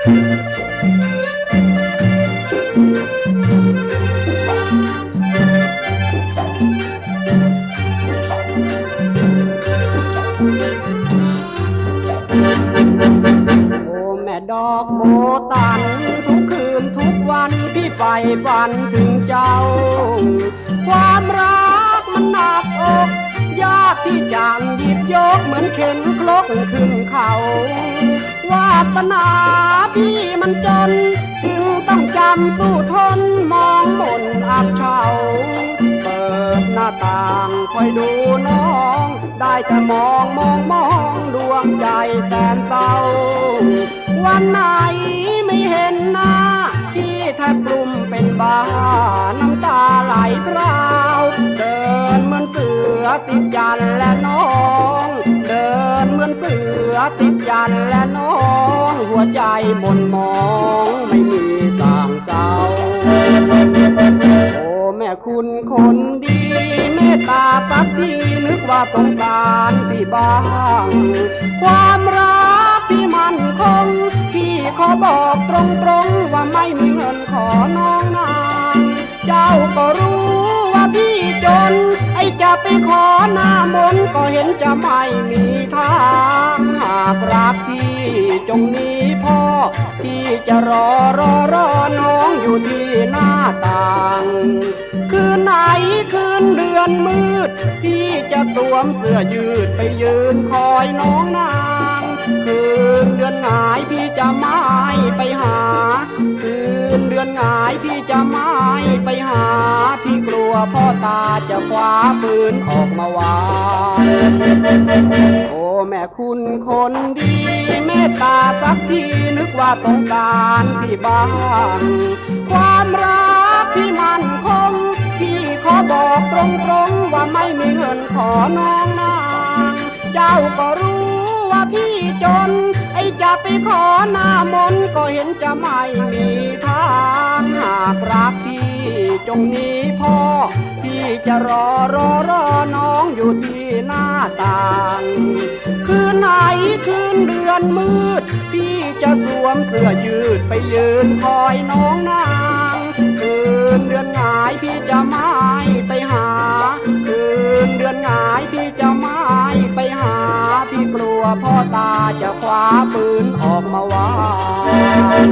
โอแม่ดอกโบตัน ทุกคืนทุกวันพี่ใฝ่ฝันถึงเจ้า ความรักมันหนักอก ที่จะหยิบยกเหมือนเข็นคลกขึ้นเขาวาสนาพี่มันจนถึงต้องจำสู้ทนมองมนอับเฉาเปิดหน้าต่างคอยดูน้อง ได้แต่มองมองมองดวงใจแสนเศร้าวันไหนไม่เห็นหน้าพี่แทบกลุ่มเป็นบ้าน้ำตาไหลพรา ติดยันและน้อง เดินเหมือนเสือติดยันและน้อง หัวใจหม่นมองไม่มีสางเศร้าโอ้แม่คุณคนดีเมตตาตักทีนึกว่าต้องการพี่บ้าง ความรักที่มันคงพี่ขอบอกตรงๆว่าไม่มีเงินขอน้องนางเจ้าก็รู้ว่าพี่จน จะไปขอหน้ามนก็เห็นจะไม่มีทางหากรักพี่จงหนี้พ่อที่จะรอรอรอน้องอยู่ที่หน้าต่าง คืนไหนคืนเดือนมืดที่จะสวมเสื้อยืดไปยืนคอยน้องนางคืนเดือนหงายพี่จะไม่ไปหา คืนเดือนหงายพี่จะไม่ไปหา พี่กลัวพ่อตาจะคว้าปืนออกมาวางโอ้แม่คุณคนดีเมตตาสักทีนึกว่าต้องการพี่บ้างความรักที่มันคงที่ขอบอกตรงๆว่าไม่มีเงินขอน้องนางเจ้าก็รู้ว่าพี่จน ไอ้จะไปขอหน้ามนก็เห็นจะไม่มีทางหากรักพี่ จงหนี้พ่อพี่จะรอรอรอน้องอยู่ที่หน้าต่างคืนไหนคืนเดือนมืด พี่จะสวมเสื้อยืดไปยืนคอยน้องนางคืนเดือนหงายพี่จะไม่ไปหา คืนเดือนหงายพี่จะไม่ไปหา พี่กลัวพ่อตาจะคว้าปืนออกมาวาง